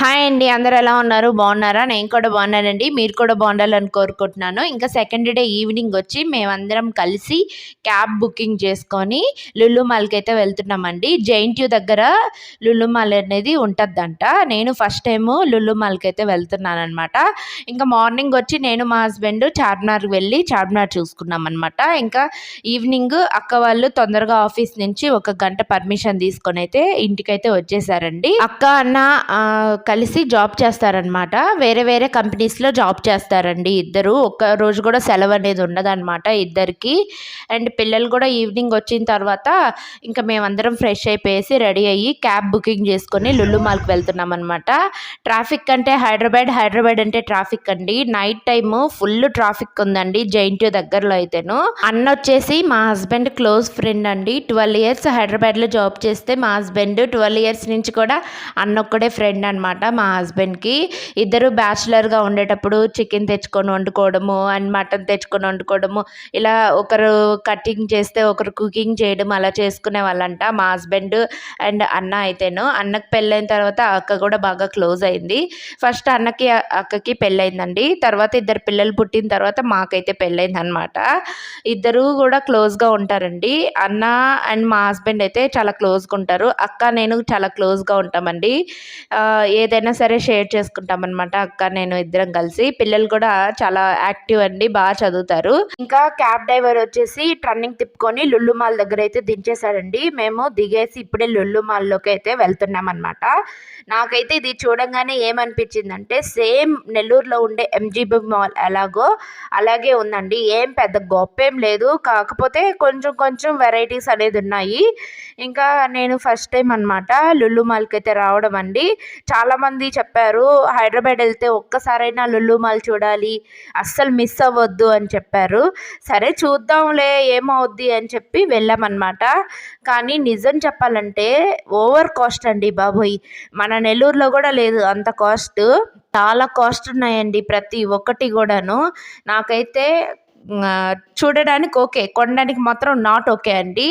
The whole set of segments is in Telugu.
హాయ్ అండి అందరు ఎలా ఉన్నారు? బాగున్నారా? నేను కూడా బాగున్నానండి. మీరు కూడా బాగుండాలని కోరుకుంటున్నాను. ఇంకా సెకండ్ డే ఈవినింగ్ వచ్చి మేమందరం కలిసి క్యాబ్ బుకింగ్ చేసుకొని లుల్లు మాల్కి అయితే వెళ్తున్నామండి. జైంట్యూ దగ్గర లుల్లు మాల్ అనేది ఉంటుందంట. నేను ఫస్ట్ టైము లుల్లు మాల్కి అయితే వెళ్తున్నాను అనమాట ఇంకా మార్నింగ్ వచ్చి నేను మా హస్బెండ్ చార్మినార్కి వెళ్ళి చార్మినార్ చూసుకున్నాం అనమాట ఇంకా ఈవినింగ్ అక్క వాళ్ళు తొందరగా ఆఫీస్ నుంచి ఒక గంట పర్మిషన్ తీసుకొని అయితే ఇంటికైతే వచ్చేసారండి. అక్క అన్న కలిసి జాబ్ చేస్తారనమాట వేరే వేరే కంపెనీస్లో జాబ్ చేస్తారండి ఇద్దరు. ఒక్క రోజు కూడా సెలవు అనేది ఉండదన్నమాట ఇద్దరికి. అండ్ పిల్లలు కూడా ఈవినింగ్ వచ్చిన తర్వాత ఇంకా మేమందరం ఫ్రెష్ అయిపోయేసి రెడీ అయ్యి క్యాబ్ బుకింగ్ చేసుకొని లుల్లు మాల్కి వెళ్తున్నాం అనమాట ట్రాఫిక్ అంటే హైదరాబాద్ హైదరాబాద్ అంటే ట్రాఫిక్ అండి. నైట్ టైము ఫుల్ ట్రాఫిక్ ఉందండి జైంట్యూ దగ్గరలో అయితేను. అన్న వచ్చేసి మా హస్బెండ్ క్లోజ్ ఫ్రెండ్ అండి. ట్వెల్వ్ ఇయర్స్ హైదరాబాద్లో జాబ్ చేస్తే మా హస్బెండ్ ట్వెల్వ్ ఇయర్స్ నుంచి కూడా అన్న ఒక్కడే ఫ్రెండ్ అనమాట మా హస్బెండ్కి ఇద్దరు బ్యాచులర్గా ఉండేటప్పుడు చికెన్ తెచ్చుకొని వండుకోవడము అండ్ మటన్ తెచ్చుకొని వండుకోవడము ఇలా ఒకరు కటింగ్ చేస్తే ఒకరు కుకింగ్ చేయడం అలా చేసుకునే వాళ్ళంట మా హస్బెండ్ అండ్ అన్న అయితేను. అన్నకి పెళ్ళైన తర్వాత అక్క కూడా బాగా క్లోజ్ అయింది. ఫస్ట్ అన్నకి అక్కకి పెళ్ళయిందండి తర్వాత ఇద్దరు పిల్లలు పుట్టిన తర్వాత మాకైతే పెళ్ళైంది అనమాట ఇద్దరు కూడా క్లోజ్గా ఉంటారండి. అన్న అండ్ మా హస్బెండ్ అయితే చాలా క్లోజ్గా ఉంటారు. అక్క నేను చాలా క్లోజ్గా ఉంటామండి. ఏ ఏదైనా సరే షేర్ చేసుకుంటాం అనమాట అక్క నేను ఇద్దరం కలిసి. పిల్లలు కూడా చాలా యాక్టివ్ అండి బాగా చదువుతారు. ఇంకా క్యాబ్ డ్రైవర్ వచ్చేసి టర్నింగ్ తిప్పుకొని లుల్లు మాల్ దగ్గర అయితే దించేశాడండి. మేము దిగేసి ఇప్పుడే లుల్లు మాల్లోకి అయితే వెళ్తున్నాం అనమాట నాకైతే ఇది చూడంగానే ఏమనిపించిందంటే సేమ్ నెల్లూరులో ఉండే ఎంజీబీ మాల్ ఎలాగో అలాగే ఉందండి. ఏం పెద్ద గొప్పేం లేదు. కాకపోతే కొంచెం కొంచెం వెరైటీస్ అనేది ఉన్నాయి. ఇంకా నేను ఫస్ట్ టైం అనమాట లుల్లు మాల్కి అయితే రావడం అండి. చాలా చాలామంది చెప్పారు హైదరాబాద్ వెళ్తే ఒక్కసారైనా లుల్లు మాల్ చూడాలి అస్సలు మిస్ అవ్వద్దు అని చెప్పారు. సరే చూద్దాంలే ఏమవుద్ది అని చెప్పి వెళ్ళామన్నమాట. కానీ నిజం చెప్పాలంటే ఓవర్ కాస్ట్ అండి బాబోయ్. మన నెల్లూరులో కూడా లేదు అంత కాస్ట్. చాలా కాస్ట్ ఉన్నాయండి ప్రతి ఒక్కటి కూడాను. నాకైతే చూడడానికి ఓకే కొనడానికి మాత్రం నాట్ ఓకే అండి.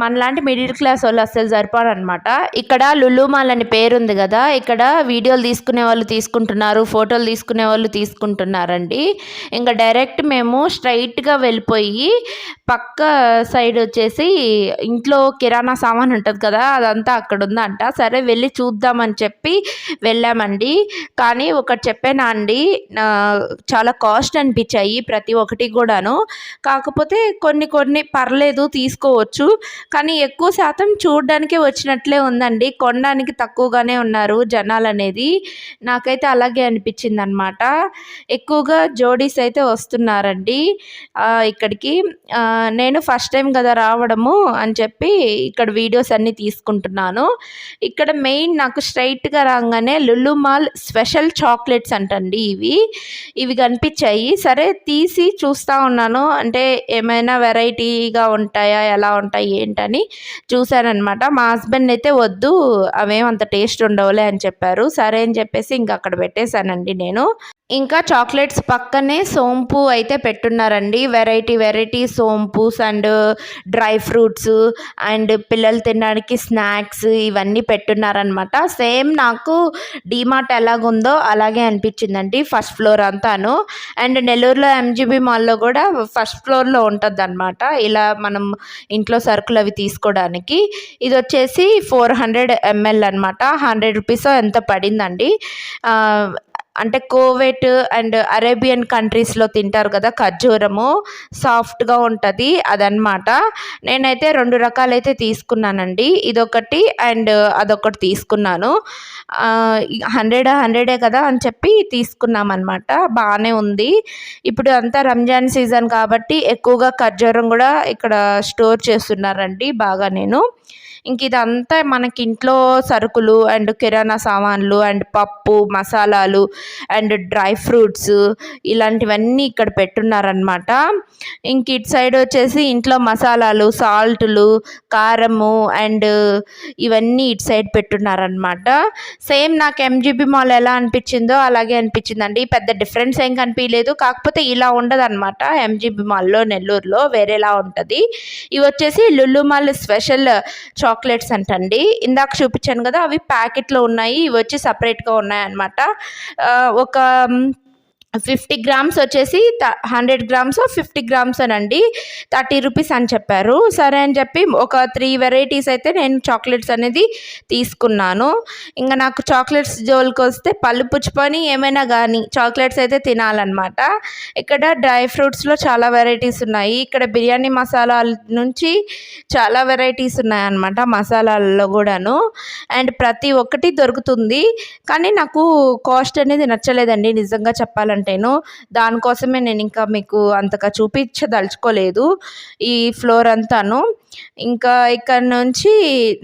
మనలాంటి మిడిల్ క్లాస్ వాళ్ళు అస్సలు సరిపోరనమాట. ఇక్కడ లులు మాల్ అని పేరు ఉంది కదా ఇక్కడ వీడియోలు తీసుకునే వాళ్ళు తీసుకుంటున్నారు ఫోటోలు తీసుకునే వాళ్ళు తీసుకుంటున్నారండి. ఇంకా డైరెక్ట్ మేము స్ట్రైట్గా వెళ్ళిపోయి పక్క సైడ్ వచ్చేసి ఇంట్లో కిరాణా సామాన్ ఉంటుంది కదా అదంతా అక్కడ ఉందంట సరే వెళ్ళి చూద్దామని చెప్పి వెళ్ళామండి. కానీ ఒకటి చెప్పానా అండి నా చాలా కాస్ట్ అనిపించాయి ప్రతి ఒక్కటి కూడాను. కాకపోతే కొన్ని కొన్ని పర్లేదు తీసుకోవచ్చు. కానీ ఎక్కువ శాతం చూడడానికే వచ్చినట్లే ఉందండి. కొనడానికి తక్కువగానే ఉన్నారు జనాలు అనేది నాకైతే అలాగే అనిపించింది అనమాట ఎక్కువగా జోడీస్ అయితే వస్తున్నారండి. ఇక్కడికి నేను ఫస్ట్ టైం కదా రావడము అని చెప్పి ఇక్కడ వీడియోస్ అన్నీ తీసుకుంటున్నాను. ఇక్కడ మెయిన్ నాకు స్ట్రైట్గా రాగానే లుల్లు మాల్ స్పెషల్ చాక్లెట్స్ అంటండి ఇవి. ఇవి కనిపించాయి. సరే తీసి చూస్తూ ఉన్నాను. అంటే ఏమైనా వెరైటీగా ఉంటాయా? ఎలా ఉంటాయి? ఏంటని చూశానమాట మా హస్బెండ్ అయితే వద్దు అవేం అంత టేస్ట్ ఉండవులే అని చెప్పారు. సరే అని చెప్పేసి ఇంకా అక్కడ పెట్టేశానండి నేను. ఇంకా చాక్లెట్స్ పక్కనే సోంపు అయితే పెట్టున్నారండి. వెరైటీ వెరైటీ సోంపుస్ అండ్ డ్రై ఫ్రూట్స్ అండ్ పిల్లలు తినడానికి స్నాక్స్ ఇవన్నీ పెట్టున్నారనమాట సేమ్ నాకు డీమార్ట్ ఎలాగుందో అలాగే అనిపించిందండి ఫస్ట్ ఫ్లోర్ అంతాను. అండ్ నెల్లూరులో ఎంజీబీ మాల్లో కూడా ఫస్ట్ ఫ్లోర్లో ఉంటుంది అనమాట ఇలా మనం ఇంట్లో సరుకులు అవి తీసుకోవడానికి. ఇది వచ్చేసి ఫోర్ హండ్రెడ్ ఎంఎల్ అనమాట హండ్రెడ్ రూపీస్ ఎంత పడిందండి. అంటే కోవెట్ అండ్ అరేబియన్ కంట్రీస్లో తింటారు కదా ఖర్జూరము సాఫ్ట్గా ఉంటుంది అదనమాట నేనైతే రెండు రకాలైతే తీసుకున్నానండి. ఇదొకటి అండ్ అదొకటి తీసుకున్నాను. హండ్రెడ్ హండ్రెడే కదా అని చెప్పి తీసుకున్నాం అనమాట బాగానే ఉంది. ఇప్పుడు అంతా రంజాన్ సీజన్ కాబట్టి ఎక్కువగా ఖర్జూరం కూడా ఇక్కడ స్టోర్ చేస్తున్నారండి బాగా నేను. ఇంక ఇదంతా మనకి ఇంట్లో సరుకులు అండ్ కిరాణా సామాన్లు అండ్ పప్పు మసాలాలు అండ్ డ్రై ఫ్రూట్స్ ఇలాంటివన్నీ ఇక్కడ పెట్టున్నారనమాట ఇంక ఇటు సైడ్ వచ్చేసి ఇంట్లో మసాలాలు సాల్టులు కారము అండ్ ఇవన్నీ ఇటు సైడ్ పెట్టున్నారనమాట సేమ్ నాకు ఎంజీబీ మాల్ ఎలా అనిపించిందో అలాగే అనిపించిందండి. పెద్ద డిఫరెన్స్ ఏం కనిపించలేదు. కాకపోతే ఇలా ఉండదు అనమాట ఎంజీబీ మాల్లో నెల్లూరులో వేరేలా ఉంటుంది. ఇవి వచ్చేసి లుల్లు మాల్ స్పెషల్ చాక్లెట్స్ అంటండి. ఇందాక చూపించాను కదా అవి ప్యాకెట్లో ఉన్నాయి ఇవి వచ్చి సపరేట్గా ఉన్నాయన్నమాట. ఒక ఫిఫ్టీ గ్రామ్స్ వచ్చేసి హండ్రెడ్ గ్రామ్స్ ఫిఫ్టీ గ్రామ్స్ అనండి. థర్టీ రూపీస్ అని చెప్పారు. సరే అని చెప్పి ఒక త్రీ వెరైటీస్ అయితే నేను చాక్లెట్స్ అనేది తీసుకున్నాను. ఇంకా నాకు చాక్లెట్స్ జోలికి వస్తే పళ్ళు పుచ్చుకొని ఏమైనా కానీ చాక్లెట్స్ అయితే తినాలన్నమాట. ఇక్కడ డ్రై ఫ్రూట్స్లో చాలా వెరైటీస్ ఉన్నాయి. ఇక్కడ బిర్యానీ మసాలాల నుంచి చాలా వెరైటీస్ ఉన్నాయన్నమాట మసాలాల్లో కూడాను. అండ్ ప్రతి ఒక్కటి దొరుకుతుంది. కానీ నాకు కాస్ట్ అనేది నచ్చలేదండి. నిజంగా చెప్పాలంటేను దానికోసమే నేను ఇంకా మీకు అంతగా చూపించదలుచుకోలేదు. ఈ ఫ్లోర్ అంతాను. ఇంకా ఇక్కడ నుంచి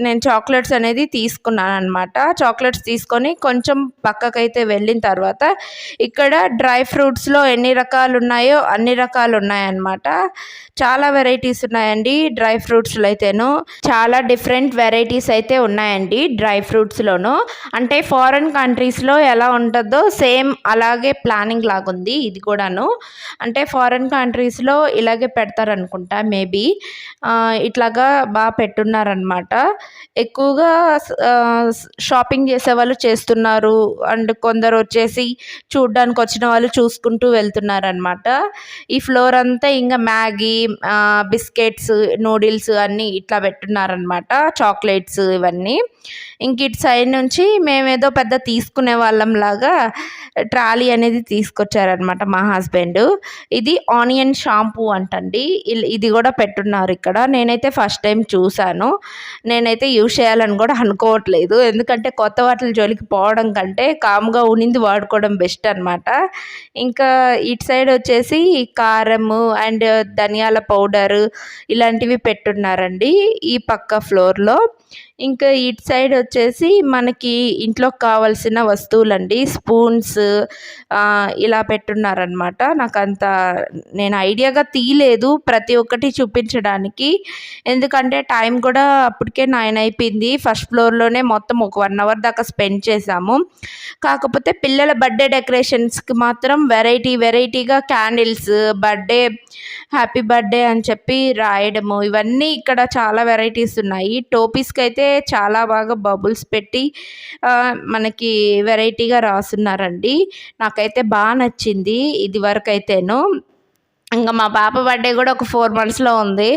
నేను చాక్లెట్స్ అనేది తీసుకున్నాను అనమాట చాక్లెట్స్ తీసుకొని కొంచెం పక్కకైతే వెళ్ళిన తర్వాత ఇక్కడ డ్రై ఫ్రూట్స్లో ఎన్ని రకాలు ఉన్నాయో అన్ని రకాలు ఉన్నాయన్నమాట చాలా వెరైటీస్ ఉన్నాయండి డ్రై ఫ్రూట్స్లో అయితేను. చాలా డిఫరెంట్ వెరైటీస్ అయితే ఉన్నాయండి డ్రై ఫ్రూట్స్లోను. అంటే ఫారెన్ కంట్రీస్లో ఎలా ఉంటుందో సేమ్ అలాగే ప్లానింగ్ లాగుంది ఇది కూడాను. అంటే ఫారెన్ కంట్రీస్లో ఇలాగే పెడతారనుకుంటా మేబీ. ఇట్లాగ బాగా పెట్టున్నారనమాట ఎక్కువగా షాపింగ్ చేసే వాళ్ళు చేస్తున్నారు. అండ్ కొందరు వచ్చేసి చూడ్డానికి వచ్చిన వాళ్ళు చూసుకుంటూ వెళ్తున్నారనమాట ఈ ఫ్లోర్ అంతా ఇంకా మ్యాగీ బిస్కెట్స్ నూడిల్స్ అన్నీ ఇట్లా పెట్టున్నారనమాట చాక్లెట్స్ ఇవన్నీ. ఇంక ఇటు సైడ్ నుంచి మేమేదో పెద్ద తీసుకునే వాళ్ళం లాగా ట్రాలీ అనేది తీసుకొచ్చారనమాట మా హస్బెండ్. ఇది ఆనియన్ షాంపూ అంటండి. ఇల్- ఇది కూడా పెట్టున్నారు ఇక్కడ. నేనైతే ఫస్ట్ టైం చూశాను. నేనైతే యూజ్ చేయాలని కూడా అనుకోవట్లేదు. ఎందుకంటే కొత్త వాటిల జోలికి పోవడం కంటే కామ్గా ఉనింది వాడుకోవడం బెస్ట్ అనమాట ఇంకా ఇటు సైడ్ వచ్చేసి కారము అండ్ ధనియాల పౌడర్ ఇలాంటివి పెట్టున్నారండి ఈ పక్క ఫ్లోర్లో. ఇంకా ఇటు సైడ్ వచ్చేసి మనకి ఇంట్లో కావాల్సిన వస్తువులండి. స్పూన్స్ ఇలా పెట్టున్నారనమాట నాకు అంత నేను ఐడియాగా తీయలేదు ప్రతి ఒక్కటి చూపించడానికి. ఎందుకంటే టైం కూడా అప్పటికే నైన్ అయిపోయింది. ఫస్ట్ ఫ్లోర్లోనే మొత్తం ఒక వన్ అవర్ దాకా స్పెండ్ చేసాము కాకపోతే పిల్లల బర్త్డే డెకరేషన్స్కి మాత్రం వెరైటీ వెరైటీగా క్యాండిల్స్ బర్త్డే హ్యాపీ బర్త్డే అని చెప్పి రాయడము ఇవన్నీ ఇక్కడ చాలా వెరైటీస్ ఉన్నాయి. టోపీస్కి అయితే చాలా బాగా బబుల్స్ పెట్టి మనకి వెరైటీగా రాస్తున్నారండి నాకైతే బాగా నచ్చింది ఇది వరకు అయితేను ఇంకా మా పాప బర్త్డే కూడా ఒక ఫోర్ మంత్స్లో ఉంది.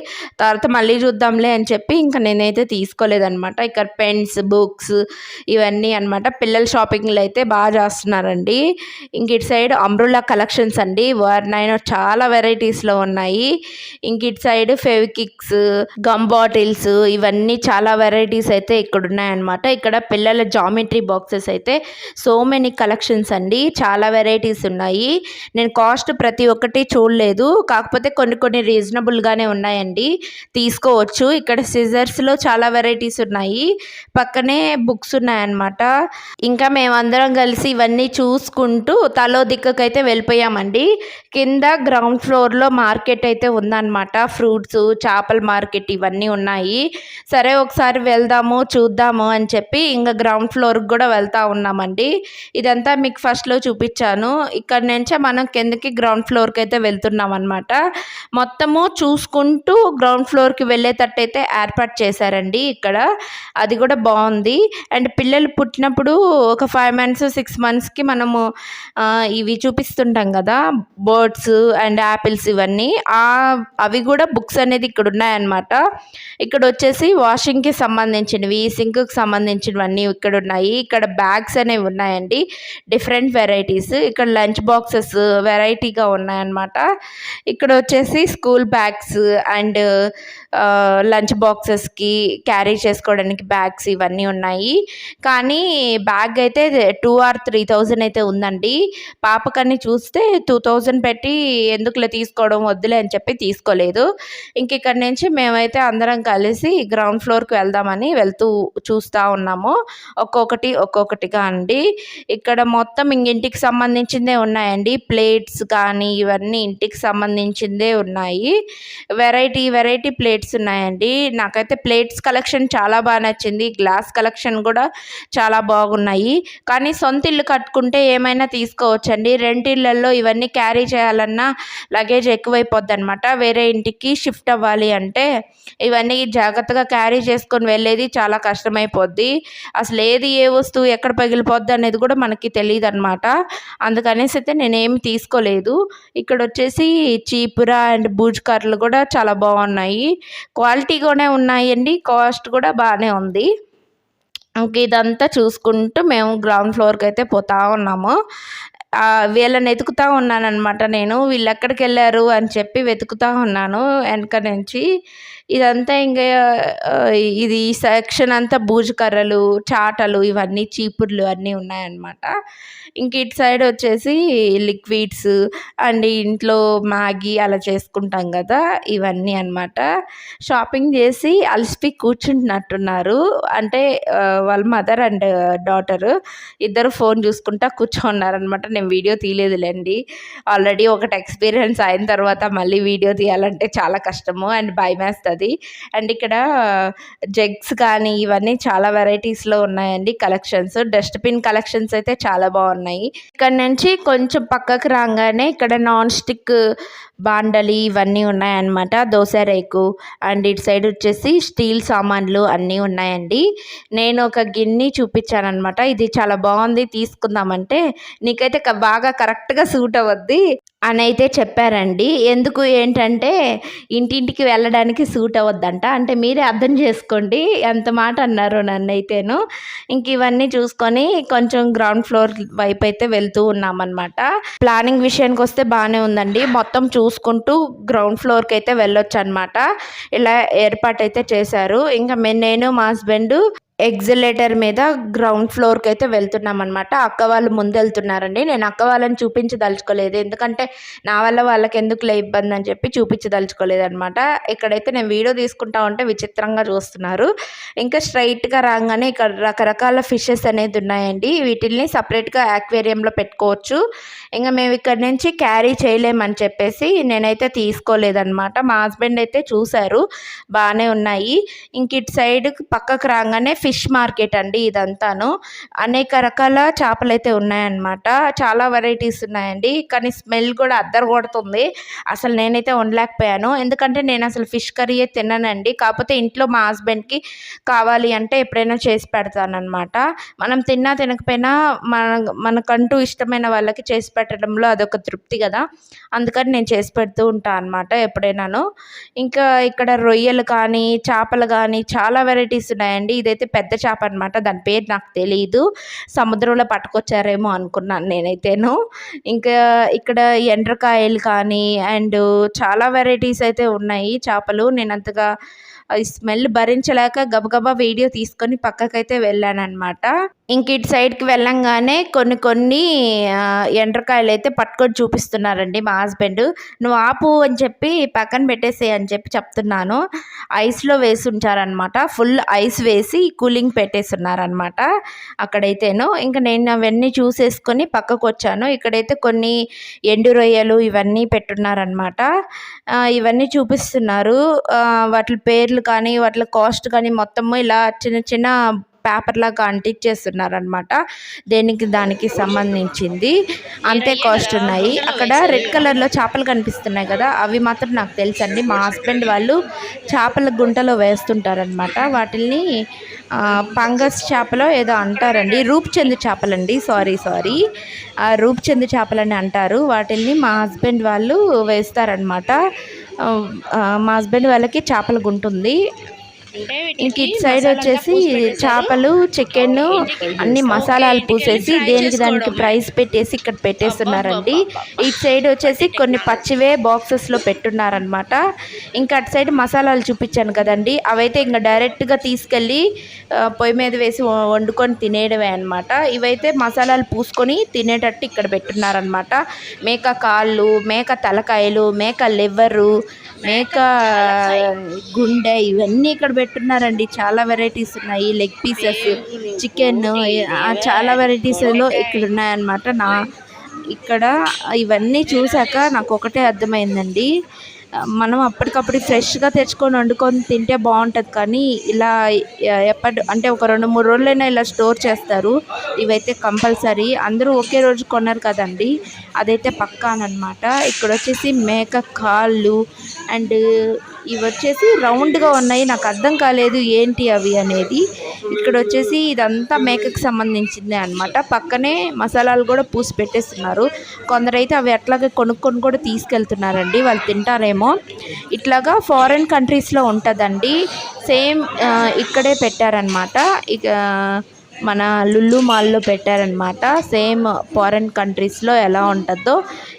తర్వాత మళ్ళీ చూద్దాంలే అని చెప్పి ఇంకా నేనైతే తీసుకోలేదనమాట ఇక్కడ పెన్స్ బుక్స్ ఇవన్నీ అనమాట పిల్లల షాపింగ్లు అయితే బాగా చేస్తున్నారండి. ఇంక ఇటు సైడ్ అమ్రుల్లా కలెక్షన్స్ అండి. వర్ నైన్ చాలా వెరైటీస్లో ఉన్నాయి. ఇంక ఇటు సైడ్ ఫెవికిక్స్ గమ్ బాటిల్స్ ఇవన్నీ చాలా వెరైటీస్ అయితే ఇక్కడ ఉన్నాయన్నమాట. ఇక్కడ పిల్లల జామెట్రీ బాక్సెస్ అయితే సో మెనీ కలెక్షన్స్ అండి. చాలా వెరైటీస్ ఉన్నాయి. నేను కాస్ట్ ప్రతి ఒక్కటి చూడలేదు. కాకపోతే కొన్ని కొన్ని రీజనబుల్గానే ఉన్నాయండి. తీసుకోవచ్చు. ఇక్కడ సిజర్స్లో చాలా వెరైటీస్ ఉన్నాయి. పక్కనే బుక్స్ ఉన్నాయన్నమాట. ఇంకా మేమందరం కలిసి ఇవన్నీ చూసుకుంటూ తలో దిక్కుకైతే వెళ్ళిపోయామండి. కింద గ్రౌండ్ ఫ్లోర్లో మార్కెట్ అయితే ఉందన్నమాట. ఫ్రూట్స్ చేపల మార్కెట్ ఇవన్నీ ఉన్నాయి. సరే ఒకసారి వెళ్దాము చూద్దాము అని చెప్పి ఇంకా గ్రౌండ్ ఫ్లోర్కి కూడా వెళ్తా ఉన్నామండి. ఇదంతా మీకు ఫస్ట్లో చూపించాను. ఇక్కడ నుంచే మనం కిందకి గ్రౌండ్ ఫ్లోర్కి అయితే వెళ్తున్నాం అనమాట మొత్తము చూసుకుంటూ గ్రౌండ్ ఫ్లోర్కి వెళ్ళేటట్టయితే ఏర్పాటు చేశారండి ఇక్కడ. అది కూడా బాగుంది. అండ్ పిల్లలు పుట్టినప్పుడు ఒక ఫైవ్ మంత్స్ సిక్స్ మంత్స్కి మనము ఇవి చూపిస్తుంటాం కదా బర్డ్స్ అండ్ యాపిల్స్ ఇవన్నీ. ఆ అవి కూడా బుక్స్ అనేది ఇక్కడ ఉన్నాయన్నమాట. ఇక్కడ వచ్చేసి వాషింగ్కి సంబంధించినవి సింక్కి సంబంధించినవన్నీ ఇక్కడ ఉన్నాయి. ఇక్కడ బ్యాగ్స్ అనేవి ఉన్నాయండి. డిఫరెంట్ వెరైటీస్ ఇక్కడ లంచ్ బాక్సెస్ వెరైటీగా ఉన్నాయన్నమాట. ఇక్కడ వచ్చేసి స్కూల్ బ్యాగ్స్ అండ్ లంచ్ బాక్సెస్కి క్యారీ చేసుకోవడానికి బ్యాగ్స్ ఇవన్నీ ఉన్నాయి. కానీ బ్యాగ్ అయితే టూ ఆర్ త్రీ థౌజండ్ అయితే ఉందండి. పాపకని చూస్తే టూ థౌజండ్ పెట్టి ఎందుకులే తీసుకోవడం వద్దులే అని చెప్పి తీసుకోలేదు. ఇంక ఇక్కడ నుంచి మేమైతే అందరం కలిసి గ్రౌండ్ ఫ్లోర్కి వెళ్దామని వెళ్తూ చూస్తూ ఉన్నాము. ఒక్కొక్కటి ఒక్కొక్కటిగా అండి. ఇక్కడ మొత్తం ఇంక ఇంటికి సంబంధించిందే ఉన్నాయండి. ప్లేట్స్ కానీ ఇవన్నీ ఇంటికి సంబంధించిందే ఉన్నాయి. వెరైటీ వెరైటీ ప్లేట్స్ ప్లేట్స్ ఉన్నాయండి. నాకైతే ప్లేట్స్ కలెక్షన్ చాలా బాగా నచ్చింది. గ్లాస్ కలెక్షన్ కూడా చాలా బాగున్నాయి. కానీ సొంత ఇల్లు కట్టుకుంటే ఏమైనా తీసుకోవచ్చండి. రెంటిళ్ళల్లో ఇవన్నీ క్యారీ చేయాలన్నా లగేజ్ ఎక్కువైపోద్ది అనమాట వేరే ఇంటికి షిఫ్ట్ అవ్వాలి అంటే ఇవన్నీ జాగ్రత్తగా క్యారీ చేసుకొని వెళ్ళేది చాలా కష్టమైపోద్ది. అసలు ఏది ఏ వస్తువు ఎక్కడ పగిలిపోద్ది అనేది కూడా మనకి తెలియదు అనమాట అందుకనేసి అయితే నేనేమి తీసుకోలేదు. ఇక్కడ వచ్చేసి చీపుర అండ్ బూజ్ కర్రలు కూడా చాలా బాగున్నాయి. క్వాలిటీగానే ఉన్నాయండి. కాస్ట్ కూడా బాగానే ఉంది. ఇంక ఇదంతా చూసుకుంటూ మేము గ్రౌండ్ ఫ్లోర్కి అయితే పోతా ఉన్నాము. వీళ్ళని వెతుకుతూ ఉన్నానమాట నేను. వీళ్ళు ఎక్కడికి వెళ్ళారు అని చెప్పి వెతుకుతూ ఉన్నాను. వెనక నుంచి ఇదంతా ఇంకా ఇది సెక్షన్ అంతా బూజు కర్రలు చాటలు ఇవన్నీ చీపుర్లు అన్నీ ఉన్నాయన్నమాట. ఇంక ఇటు సైడ్ వచ్చేసి లిక్విడ్స్ అండ్ ఇంట్లో మ్యాగీ అలా చేసుకుంటాం కదా ఇవన్నీ అనమాట షాపింగ్ చేసి అలసిపి కూర్చుంటున్నట్టున్నారు. అంటే వాళ్ళ మదర్ అండ్ డాటరు ఇద్దరు ఫోన్ చూసుకుంటా కూర్చోన్నారనమాట నేను వీడియో తీయలేదులేండి. ఆల్రెడీ ఒకటి ఎక్స్పీరియన్స్ అయిన తర్వాత మళ్ళీ వీడియో తీయాలంటే చాలా కష్టము అండ్ భయం వేస్తుంది. అండ్ ఇక్కడ జగ్స్ కానీ ఇవన్నీ చాలా వెరైటీస్లో ఉన్నాయండి కలెక్షన్స్. డస్ట్బిన్ కలెక్షన్స్ అయితే చాలా బాగున్నాయి. ఇక్కడ నుంచి కొంచెం పక్కకు రాగానే ఇక్కడ నాన్ స్టిక్ బాండలి ఇవన్నీ ఉన్నాయన్నమాట దోశ రేకు. అండ్ ఇటు సైడ్ వచ్చేసి స్టీల్ సామాన్లు అన్నీ ఉన్నాయండి. నేను ఒక గిన్నె చూపించాను అనమాట ఇది చాలా బాగుంది తీసుకుందామంటే. నీకైతే బాగా కరెక్ట్గా సూట్ అవ్వద్ది అని అయితే చెప్పారండి. ఎందుకు ఏంటంటే ఇంటింటికి వెళ్ళడానికి సూట్ అవ్వద్దంట. అంటే మీరే అర్థం చేసుకోండి. ఎంత మాట అన్నారు నన్ను అయితేను ఇంక ఇవన్నీ చూసుకొని కొంచెం గ్రౌండ్ ఫ్లోర్ వైపు అయితే వెళ్తూ ఉన్నామన్నమాట. ప్లానింగ్ విషయానికి వస్తే బాగానే ఉందండి. మొత్తం చూసుకుంటూ గ్రౌండ్ ఫ్లోర్కి అయితే వెళ్ళొచ్చు అనమాట ఇలా ఏర్పాటు అయితే చేశారు. ఇంకా నేను మా హస్బెండ్ ఎగ్జిలేటర్ మీద గ్రౌండ్ ఫ్లోర్కి అయితే వెళ్తున్నాం అనమాట అక్క వాళ్ళు ముందు వెళ్తున్నారండి నేను అక్క వాళ్ళని చూపించదలుచుకోలేదు. ఎందుకంటే నా వల్ల వాళ్ళకి ఎందుకులే ఇబ్బంది అని చెప్పి చూపించదలుచుకోలేదు అనమాట ఇక్కడైతే నేను వీడియో తీసుకుంటా ఉంటే విచిత్రంగా చూస్తున్నారు. ఇంకా స్ట్రైట్గా రాగానే ఇక్కడ రకరకాల ఫిషెస్ అనేది ఉన్నాయండి. వీటిల్ని సపరేట్గా యాక్వేరియంలో పెట్టుకోవచ్చు. ఇంకా మేము ఇక్కడ నుంచి క్యారీ చేయలేమని చెప్పేసి నేనైతే తీసుకోలేదన్నమాట. మా హస్బెండ్ అయితే చూశారు. బాగానే ఉన్నాయి. ఇంక ఇటు సైడ్ పక్కకు రాగానే ఫిష్ ఫిష్ మార్కెట్ అండి ఇదంతాను. అనేక రకాల చేపలు అయితే ఉన్నాయన్నమాట. చాలా వెరైటీస్ ఉన్నాయండి. కానీ స్మెల్ కూడా అద్దరు కొడుతుంది అసలు నేనైతే వండలేకపోయాను ఎందుకంటే నేను అసలు ఫిష్ కర్రీయే తిన్నానండి కాకపోతే ఇంట్లో మా హస్బెండ్కి కావాలి అంటే ఎప్పుడైనా చేసి పెడతానమాట మనం తిన్నా తినకపోయినా మన మనకంటూ ఇష్టమైన వాళ్ళకి చేసి పెట్టడంలో అదొక తృప్తి కదా. అందుకని నేను చేసి పెడుతూ ఉంటాను అనమాట ఎప్పుడైనాను. ఇంకా ఇక్కడ రొయ్యలు కానీ చేపలు కానీ చాలా వెరైటీస్ ఉన్నాయండి. ఇదైతే పెద్ద చేప అనమాట దాని పేరు నాకు తెలియదు సముద్రంలో పట్టుకొచ్చారేమో అనుకున్నాను నేనైతేను. ఇంకా ఇక్కడ ఎండ్రకాయలు కానీ అండ్ చాలా వెరైటీస్ అయితే ఉన్నాయి చేపలు. నేను అంతగా స్మెల్ భరించలేక గబగబా వీడియో తీసుకొని పక్కకైతే వెళ్ళానమాట ఇంక ఇటు సైడ్కి వెళ్ళంగానే కొన్ని కొన్ని ఎండ్రకాయలు అయితే పట్టుకొని చూపిస్తున్నారండి మా హస్బెండ్ నువ్వు ఆపు అని చెప్పి పక్కన పెట్టేసే అని చెప్పి చెప్తున్నాను. ఐస్లో వేసి ఉంచారనమాట ఫుల్ ఐస్ వేసి కూలింగ్ పెట్టేస్తున్నారనమాట అక్కడైతేను. ఇంకా నేను అవన్నీ చూసేసుకొని పక్కకు వచ్చాను. ఇక్కడైతే కొన్ని ఎండు రొయ్యలు ఇవన్నీ పెట్టున్నారనమాట ఇవన్నీ చూపిస్తున్నారు. వాటి పేర్లు కానీ వాటి కాస్ట్ కానీ మొత్తము ఇలా చిన్న చిన్న పేపర్ లాగా అంటించేస్తున్నారనమాట దేనికి దానికి సంబంధించింది. అంతే కాస్ట్ ఉన్నాయి. అక్కడ రెడ్ కలర్లో చేపలు కనిపిస్తున్నాయి కదా అవి మాత్రం నాకు తెలుసండి. మా హస్బెండ్ వాళ్ళు చేపల గుంటలో వేస్తుంటారనమాట వాటిని పంగస్ చేపలో ఏదో అంటారండి. రూప్చంద్ చేపలండి. Sorry sorry. రూప్చంద్ చేపలని అంటారు. వాటిని మా హస్బెండ్ వాళ్ళు వేస్తారనమాట మా హస్బెండ్ వాళ్ళకి చేపల గుంటుంది. ఇటు సైడ్ వచ్చేసి చేపలు చికెన్ అన్ని మసాలాలు పూసేసి దేనికి దానికి ప్రైస్ పెట్టేసి ఇక్కడ పెట్టేస్తున్నారండి. ఇటు సైడ్ వచ్చేసి కొన్ని పచ్చివే బాక్సెస్లో పెట్టున్నారనమాట ఇంకా అటు సైడ్ మసాలాలు చూపించాను కదండి. అవైతే ఇంకా డైరెక్ట్గా తీసుకెళ్ళి పొయ్యి మీద వేసి వండుకొని తినేయడమే అనమాట ఇవైతే మసాలాలు పూసుకొని తినేటట్టు ఇక్కడ పెట్టున్నారనమాట మేక కాళ్ళు మేక తలకాయలు మేక లివ్వరు మేక గుండె ఇవన్నీ ఇక్కడ పెట్టున్నారండి. చాలా వెరైటీస్ ఉన్నాయి. లెగ్ పీసెస్ చికెన్ చాలా వెరైటీస్లో ఇక్కడ ఉన్నాయన్నమాట. నా ఇక్కడ ఇవన్నీ చూసాక నాకు ఒకటే అర్థమైందండి. మనం అప్పటికప్పుడు ఫ్రెష్గా తెచ్చుకొని వండుకొని తింటే బాగుంటుంది. కానీ ఇలా ఎప్పటి అంటే ఒక రెండు మూడు రోజులైనా ఇలా స్టోర్ చేస్తారు. ఇవైతే కంపల్సరీ. అందరూ ఒకే రోజు కొన్నారు కదండి. అదైతే పక్కానమాట ఇక్కడ వచ్చేసి మేక కాళ్ళు అండ్ ఇవి వచ్చేసి రౌండ్గా ఉన్నాయి. నాకు అర్థం కాలేదు ఏంటి అవి అనేది. ఇక్కడ వచ్చేసి ఇదంతా మేకకు సంబంధించిందే అన్నమాట. పక్కనే మసాలాలు కూడా పూసి పెట్టేస్తున్నారు. కొందరైతే అవి అట్లాగే కొనుక్కొని కూడా తీసుకెళ్తున్నారండి. వాళ్ళు తింటారేమో. ఇట్లాగా ఫారెన్ కంట్రీస్లో ఉంటుందండి. సేమ్ ఇక్కడే పెట్టారనమాట ఇక మన లుల్లు మాల్లో పెట్టారనమాట సేమ్ ఫారెన్ కంట్రీస్లో ఎలా ఉంటుందో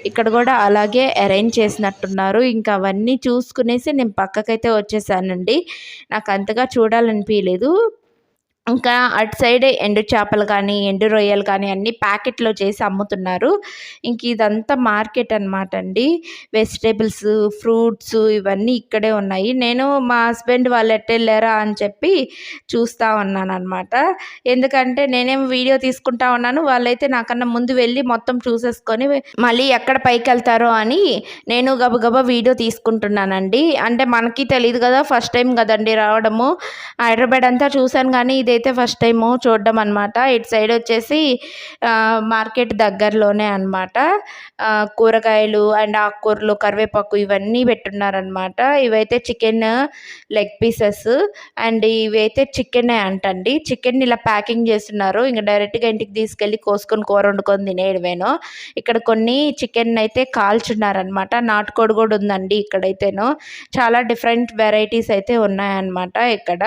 ఇక్కడ కూడా అలాగే అరేంజ్ చేసినట్టున్నారు. ఇంకా అవన్నీ చూసుకునేసి నేను పక్కకైతే వచ్చేసానండి. నాకు అంతగా చూడాలనిపించలేదు ఇంకా అటు సైడ్ ఎండు చేపలు కానీ ఎండు రొయ్యలు కానీ అన్నీ ప్యాకెట్లో చేసి అమ్ముతున్నారు. ఇంక ఇదంతా మార్కెట్ అనమాట అండి. వెజిటేబుల్స్ ఫ్రూట్స్ ఇవన్నీ ఇక్కడే ఉన్నాయి. నేను మా హస్బెండ్ వాళ్ళు ఎట్టెళ్ళారా అని చెప్పి చూస్తూ ఉన్నాను అనమాట ఎందుకంటే నేనేం వీడియో తీసుకుంటా ఉన్నాను. వాళ్ళైతే నాకన్నా ముందు వెళ్ళి మొత్తం చూసేసుకొని మళ్ళీ ఎక్కడ పైకి వెళ్తారో అని నేను గబగబా వీడియో తీసుకుంటున్నానండి. అంటే మనకి తెలియదు కదా ఫస్ట్ టైం కదండి రావడము. హైదరాబాద్ అంతా చూశాను కానీ ఇది ఇదైతే ఫస్ట్ టైము చూడడం అనమాట ఇటు సైడ్ వచ్చేసి మార్కెట్ దగ్గరలోనే అనమాట కూరగాయలు అండ్ ఆకుకూరలు కరివేపాకు ఇవన్నీ పెట్టున్నారనమాట ఇవైతే చికెన్ లెగ్ పీసెస్ అండ్ ఇవైతే చికెనే అంటండి. చికెన్ ఇలా ప్యాకింగ్ చేస్తున్నారు. ఇంకా డైరెక్ట్గా ఇంటికి తీసుకెళ్ళి కోసుకొని కూర వండుకొని తినేయడమేను. ఇక్కడ కొన్ని చికెన్ అయితే కాల్చున్నారనమాట నాటుకోడి కూడా ఉందండి ఇక్కడైతేను. చాలా డిఫరెంట్ వెరైటీస్ అయితే ఉన్నాయన్నమాట ఇక్కడ.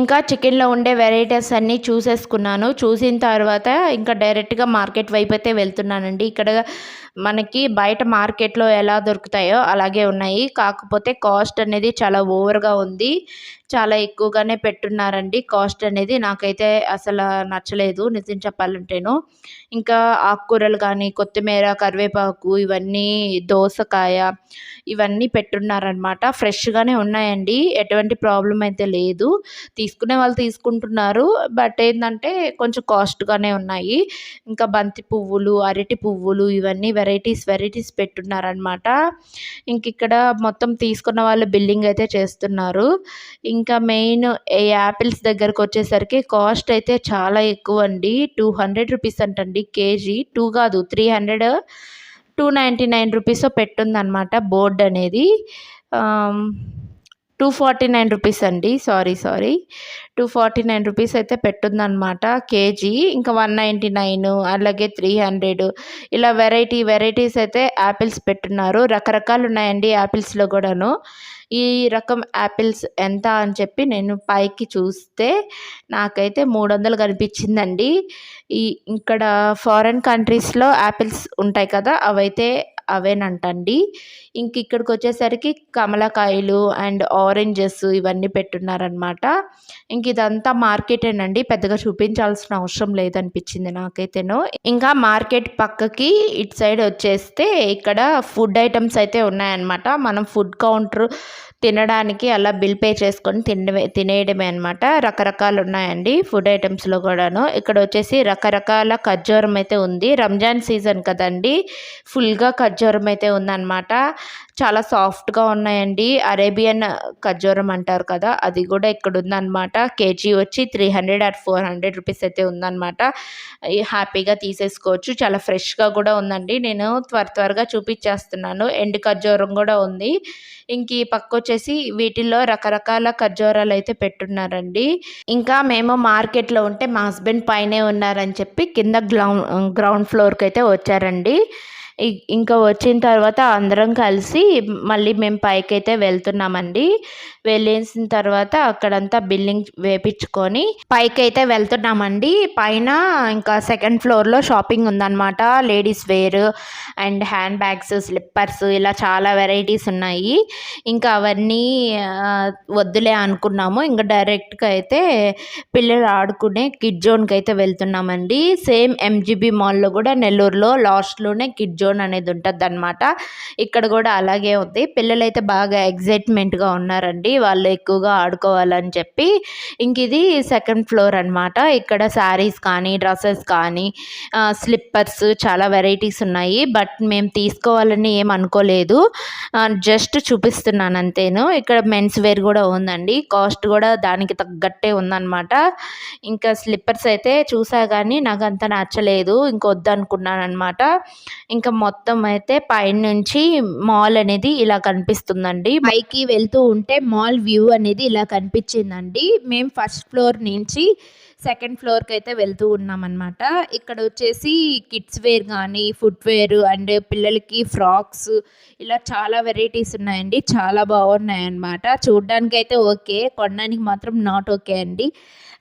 ఇంకా చికెన్లో ఉండే వెరైటీస్ అన్నీ చూసేసుకున్నాను. చూసిన తర్వాత ఇంకా డైరెక్ట్గా మార్కెట్ వైపు అయితే వెళ్తున్నానండి. ఇక్కడ మనకి బయట మార్కెట్లో ఎలా దొరుకుతాయో అలాగే ఉన్నాయి. కాకపోతే కాస్ట్ అనేది చాలా ఓవర్గా ఉంది. చాలా ఎక్కువగానే పెట్టున్నారండి. కాస్ట్ అనేది నాకైతే అసలు నచ్చలేదు నిజం చెప్పాలంటేను. ఇంకా ఆకుకూరలు కానీ కొత్తిమీర కరివేపాకు ఇవన్నీ దోసకాయ ఇవన్నీ పెట్టున్నారనమాట ఫ్రెష్గానే ఉన్నాయండి. ఎటువంటి ప్రాబ్లం అయితే లేదు. తీసుకునే వాళ్ళు తీసుకుంటున్నారు. బట్ ఏంటంటే కొంచెం కాస్ట్గానే ఉన్నాయి. ఇంకా బంతి పువ్వులు అరటి పువ్వులు ఇవన్నీ వెరైటీస్ వెరైటీస్ పెట్టున్నారనమాట ఇంక ఇక్కడ మొత్తం తీసుకున్న వాళ్ళు బిల్లింగ్ అయితే చేస్తున్నారు. ఇంకా మెయిన్ ఈ యాపిల్స్ దగ్గరకు వచ్చేసరికి కాస్ట్ అయితే చాలా ఎక్కువ అండి టూ హండ్రెడ్ రూపీస్ అంటండి కేజీ. టూ కాదు three hundred two ninety nine rupees పెట్టుందన్నమాట board అనేది. టూ ఫార్టీ నైన్ రూపీస్ అండి. Sorry sorry. Two forty nine rupees అయితే పెట్టుందనమాట కేజీ. ఇంకా వన్ నైంటీ నైన్ అలాగే త్రీ హండ్రెడ్ ఇలా వెరైటీ వెరైటీస్ అయితే యాపిల్స్ పెట్టున్నారు. రకరకాలు ఉన్నాయండి యాపిల్స్లో కూడాను. ఈ రకం యాపిల్స్ ఎంత అని చెప్పి నేను పైకి చూస్తే నాకైతే మూడు వందలు కనిపించిందండి. ఈ ఇక్కడ ఫారెన్ కంట్రీస్లో యాపిల్స్ ఉంటాయి కదా అవైతే అవేనంటండి. ఇంక ఇక్కడికి వచ్చేసరికి కమలకాయలు అండ్ ఆరెంజెస్ ఇవన్నీ పెట్టున్నారనమాట ఇంక ఇదంతా మార్కెటేనండి. పెద్దగా చూపించాల్సిన అవసరం లేదనిపించింది నాకైతేనో. ఇంకా మార్కెట్ పక్కకి ఇటు సైడ్ వచ్చేస్తే ఇక్కడ ఫుడ్ ఐటమ్స్ అయితే ఉన్నాయన్నమాట. మనం ఫుడ్ కౌంటర్ తినడానికి అలా బిల్ పే చేసుకొని తినడమే తినేయడమే అనమాట రకరకాలు ఉన్నాయండి ఫుడ్ ఐటమ్స్లో కూడాను. ఇక్కడ వచ్చేసి రకరకాల ఖర్జూరం అయితే ఉంది. రంజాన్ సీజన్ కదండి. ఫుల్గా ఖర్జూరం అయితే ఉందన్నమాట. చాలా సాఫ్ట్గా ఉన్నాయండి. అరేబియన్ ఖర్జూరం అంటారు కదా అది కూడా ఇక్కడ ఉందన్నమాట కేజీ వచ్చి three hundred or four hundred rupees అయితే ఉందన్నమాట. హ్యాపీగా తీసేసుకోవచ్చు. చాలా ఫ్రెష్గా కూడా ఉందండి. నేను త్వర త్వరగా చూపించేస్తున్నాను ఎండు ఖర్జూరం కూడా ఉంది. ఇంక ఈ పక్క వచ్చేసి వీటిల్లో రకరకాల ఖర్జూరాలు అయితే పెట్టున్నారండి. ఇంకా మేము మార్కెట్లో ఉంటే మా హస్బెండ్ పైనే ఉన్నారని చెప్పి కింద గ్రౌండ్ గ్రౌండ్ ఫ్లోర్కి అయితే వచ్చారండి. ఇంకా వచ్చిన తర్వాత అందరం కలిసి మళ్ళీ మేము పైకి అయితే వెళ్తున్నామండి. వెళ్ళేసిన తర్వాత అక్కడంతా బిల్లింగ్ వేపించుకొని పైకి అయితే వెళ్తున్నామండి. పైన ఇంకా సెకండ్ ఫ్లోర్లో షాపింగ్ ఉందన్నమాట. Ladies wear and hand bags slippers ఇలా చాలా వెరైటీస్ ఉన్నాయి. ఇంకా అవన్నీ వద్దులే అనుకున్నాము. ఇంకా డైరెక్ట్గా అయితే పిల్లలు ఆడుకునే కిడ్ జోన్కి అయితే వెళ్తున్నామండి. సేమ్ ఎంజీబీ మాల్లో కూడా నెల్లూరులో లాస్ట్లోనే కిడ్ జోన్ జోన్ అనేది ఉంటుంది అనమాట ఇక్కడ కూడా అలాగే ఉంది. పిల్లలైతే బాగా ఎగ్జైట్మెంట్గా ఉన్నారండి. వాళ్ళు ఎక్కువగా ఆడుకోవాలని చెప్పి. ఇంక ఇది సెకండ్ ఫ్లోర్ అనమాట ఇక్కడ శారీస్ కానీ డ్రెస్సెస్ కానీ స్లిప్పర్స్ చాలా వెరైటీస్ ఉన్నాయి. బట్ మేము తీసుకోవాలని ఏం అనుకోలేదు. జస్ట్ చూపిస్తున్నాను అంతేను. ఇక్కడ మెన్స్ వేర్ కూడా ఉందండి. కాస్ట్ కూడా దానికి తగ్గట్టే ఉందన్నమాట. ఇంకా స్లిప్పర్స్ అయితే చూసా కానీ నాకు అంత నచ్చలేదు. ఇంకొద్దనుకున్నాను అనమాట ఇంకా మొత్తం అయితే పైనుంచి మాల్ అనేది ఇలా కనిపిస్తుందండి. పైకి వెళ్తూ ఉంటే మాల్ వ్యూ అనేది ఇలా కనిపించిందండి. మేము ఫస్ట్ ఫ్లోర్ నుంచి సెకండ్ ఫ్లోర్కి అయితే వెళ్తూ ఉన్నామన్నమాట. ఇక్కడ వచ్చేసి కిడ్స్ వేర్ కానీ ఫుట్వేర్ అండ్ పిల్లలకి ఫ్రాక్స్ ఇలా చాలా వెరైటీస్ ఉన్నాయండి. చాలా బాగున్నాయి అన్నమాట చూడడానికి అయితే ఓకే. కొనడానికి మాత్రం నాట్ ఓకే అండి.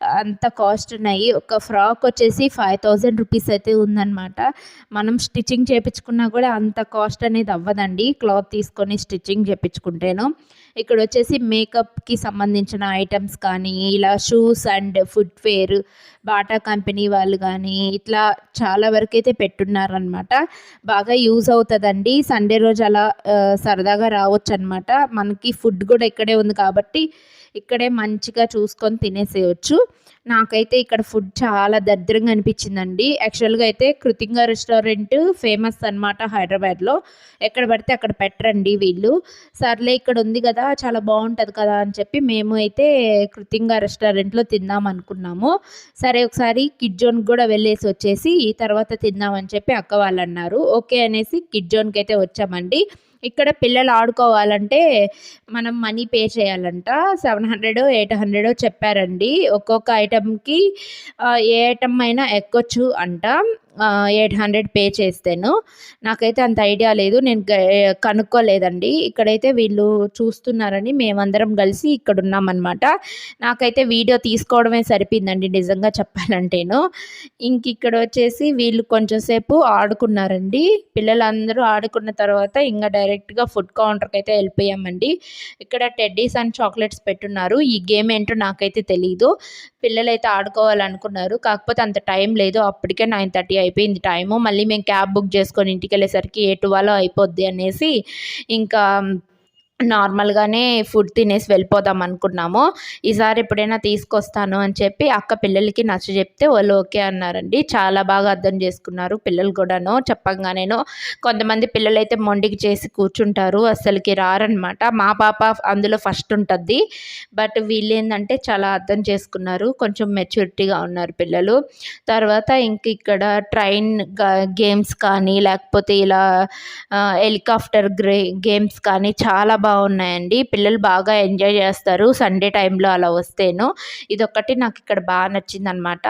అంత కాస్ట్ ఉన్నాయి. ఒక ఫ్రాక్ వచ్చేసి ఫైవ్ థౌజండ్ రూపీస్ అయితే ఉందన్నమాట. మనం స్టిచ్చింగ్ చేయించుకున్నా కూడా అంత కాస్ట్ అనేది అవ్వదండి. క్లాత్ తీసుకొని స్టిచ్చింగ్ చేయించుకుంటేను ఇక్కడ వచ్చేసి మేకప్కి సంబంధించిన ఐటమ్స్ కానీ ఇలా shoes and footwear Bata company వాళ్ళు కానీ ఇట్లా చాలా వరకు అయితే పెట్టున్నారనమాట బాగా యూజ్ అవుతుందండి. సండే రోజు అలా సరదాగా రావచ్చు అనమాట మనకి ఫుడ్ కూడా ఇక్కడే ఉంది కాబట్టి ఇక్కడే మంచిగా చూసుకొని తినేసేయచ్చు. నాకైతే ఇక్కడ ఫుడ్ చాలా దరిద్రంగా అనిపించిందండి. యాక్చువల్గా అయితే కృతింగ రెస్టారెంట్ ఫేమస్ అనమాట హైదరాబాద్లో. ఎక్కడ పడితే అక్కడ పెట్టరండి వీళ్ళు. సర్లే ఇక్కడ ఉంది కదా చాలా బాగుంటుంది కదా అని చెప్పి మేము అయితే కృతింగ రెస్టారెంట్లో తిందాం అనుకున్నాము. సరే ఒకసారి కిడ్ జోన్కి కూడా వెళ్ళేసి వచ్చేసి తర్వాత తిందామని చెప్పి అక్క వాళ్ళు అన్నారు. ఓకే అనేసి కిడ్ జోన్కి అయితే వచ్చామండి. ఇక్కడ పిల్లలు ఆడుకోవాలంటే మనం మనీ పే చేయాలంట. సెవెన్ హండ్రెడ్ ఎయిట్ హండ్రెడ్ చెప్పారండి. ఒక్కొక్క ఐటమ్ ఐటెంకి ఏ ఐటమ్ అయినా ఎక్కొచ్చు అంట. ఎయిట్ హండ్రెడ్ పే చేస్తాను. నాకైతే అంత ఐడియా లేదు. నేను కనుక్కోలేదండి. ఇక్కడైతే వీళ్ళు చూస్తున్నారని మేమందరం కలిసి ఇక్కడ ఉన్నామన్నమాట నాకైతే వీడియో తీసుకోవడమే సరిపోయిందండి నిజంగా చెప్పాలంటేను. ఇంక ఇక్కడ వచ్చేసి వీళ్ళు కొంచెం సేపు ఆడుకున్నారండి. పిల్లలందరూ ఆడుకున్న తర్వాత ఇంకా డైరెక్ట్గా ఫుడ్ కౌంటర్కి అయితే వెళ్ళిపోయామండి. ఇక్కడ టెడ్డీస్ అండ్ చాక్లెట్స్ పెట్టున్నారు. ఈ గేమ్ ఏంటో నాకైతే తెలియదు పిల్లలైతే ఆడుకోవాలనుకున్నారు. కాకపోతే అంత టైం లేదు. అప్పటికే నైన్ థర్టీ అయిపోయింది టైము. మళ్ళీ మేము క్యాబ్ బుక్ చేసుకొని ఇంటికి వెళ్ళేసరికి ఏ టువాలో అయిపోద్ది అనేసి ఇంకా నార్మల్గానే ఫుడ్ తినేసి వెళ్ళిపోదాం అనుకున్నాము. ఈసారి ఎప్పుడైనా తీసుకొస్తాను అని చెప్పి అక్క పిల్లలకి నచ్చ చెప్తే వాళ్ళు ఓకే అన్నారండి. చాలా బాగా అర్థం చేసుకున్నారు పిల్లలు కూడాను. చెప్పంగానేను కొంతమంది పిల్లలు అయితే మొండికి చేసి కూర్చుంటారు. అసలుకి రారనమాట. మా పాప అందులో ఫస్ట్ ఉంటుంది బట్ వీళ్ళు ఏంటంటే చాలా అర్థం చేసుకున్నారు. కొంచెం మెచ్యూరిటీగా ఉన్నారు పిల్లలు. తర్వాత ఇంక ఇక్కడ ట్రైన్ గేమ్స్ కానీ లేకపోతే ఇలా హెలికాప్టర్ గ్రే గేమ్స్ కానీ చాలా బాగున్నాయండి. పిల్లలు బాగా ఎంజాయ్ చేస్తారు. సండే టైంలో అలా వస్తేను. ఇదొక్కటి నాకు ఇక్కడ బాగా నచ్చింది అనమాట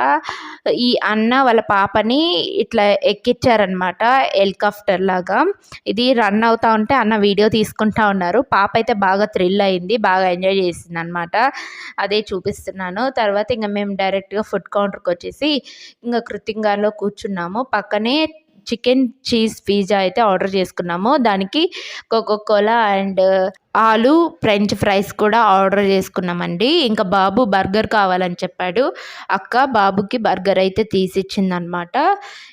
ఈ అన్న వాళ్ళ పాపని ఇట్లా ఎక్కించారనమాట హెలికాప్టర్ లాగా. ఇది రన్ అవుతా ఉంటే అన్న వీడియో తీసుకుంటా ఉన్నారు. పాప అయితే బాగా థ్రిల్ అయింది. బాగా ఎంజాయ్ చేసింది అనమాట అదే చూపిస్తున్నాను. తర్వాత ఇంకా మేము డైరెక్ట్గా ఫుడ్ కౌంటర్కి వచ్చేసి ఇంకా కృతింగాలో కూర్చున్నాము. పక్కనే చికెన్ చీజ్ పిజ్జా అయితే ఆర్డర్ చేసుకున్నాము. దానికి కోకో కోలా అండ్ ఆలు ఫ్రెంచ్ ఫ్రైస్ కూడా ఆర్డర్ చేసుకున్నామండి. ఇంకా బాబు బర్గర్ కావాలని చెప్పాడు. అక్క బాబుకి బర్గర్ అయితే తీసిచ్చిందనమాట.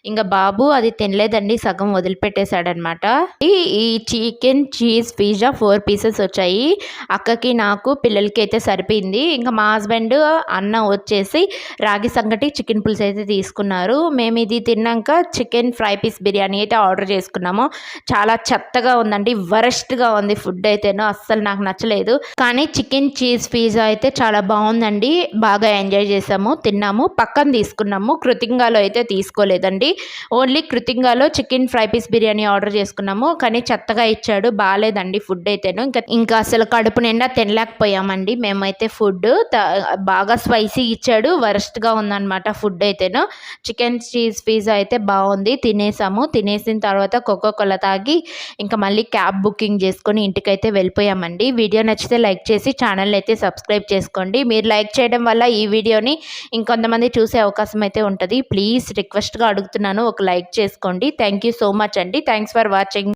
ఇంకా బాబు అది తినలేదండి సగం వదిలిపెట్టేశాడనమాట. ఈ chicken cheese pizza four pieces వచ్చాయి. అక్కకి నాకు పిల్లలకి అయితే సరిపోయింది. ఇంకా మా హస్బెండ్ అన్న వచ్చేసి రాగి సంగటి చికెన్ పులుసు అయితే తీసుకున్నారు. మేము ఇది తిన్నాక చికెన్ ఫ్రై పీస్ బిర్యానీ అయితే ఆర్డర్ చేసుకున్నాము. చాలా చెత్తగా ఉందండి వరస్ట్గా ఉంది ఫుడ్ అయితేనో అస్సలు నాకు నచ్చలేదు. కానీ చికెన్ చీజ్ పిజ్జా అయితే చాలా బాగుందండి. బాగా ఎంజాయ్ చేసాము తిన్నాము. పక్కన తీసుకున్నాము. కృతింగాలో అయితే తీసుకోలేదండి. Only కృతింగాలో chicken fry piece biryani order చేసుకున్నాము. కానీ చెత్తగా ఇచ్చాడు. బాగాలేదండి ఫుడ్ అయితేను. ఇంకా ఇంకా అసలు కడుపు నిండా తినలేకపోయామండి మేమైతే ఫుడ్ బాగా స్పైసీ ఇచ్చాడు. వరస్ట్గా ఉందన్నమాట ఫుడ్ అయితేను. చికెన్ చీజ్ పిజ్జా అయితే బాగుంది. తినేసాము. తినేసిన తర్వాత కోకో కోలా తాగి ఇంకా మళ్ళీ క్యాబ్ బుకింగ్ చేసుకొని ఇంటికైతే వెళ్ళి వెళ్ళిపోయామండి. వీడియో నచ్చితే లైక్ చేసి ఛానల్ అయితే సబ్స్క్రైబ్ చేసుకోండి. మీరు లైక్ చేయడం వల్ల ఈ వీడియోని ఇంకొంతమంది చూసే అవకాశం అయితే ఉంటుంది. ప్లీజ్ రిక్వెస్ట్గా అడుగుతున్నాను. ఒక లైక్ చేసుకోండి. థ్యాంక్ సో మచ్ అండి. Thanks for watching.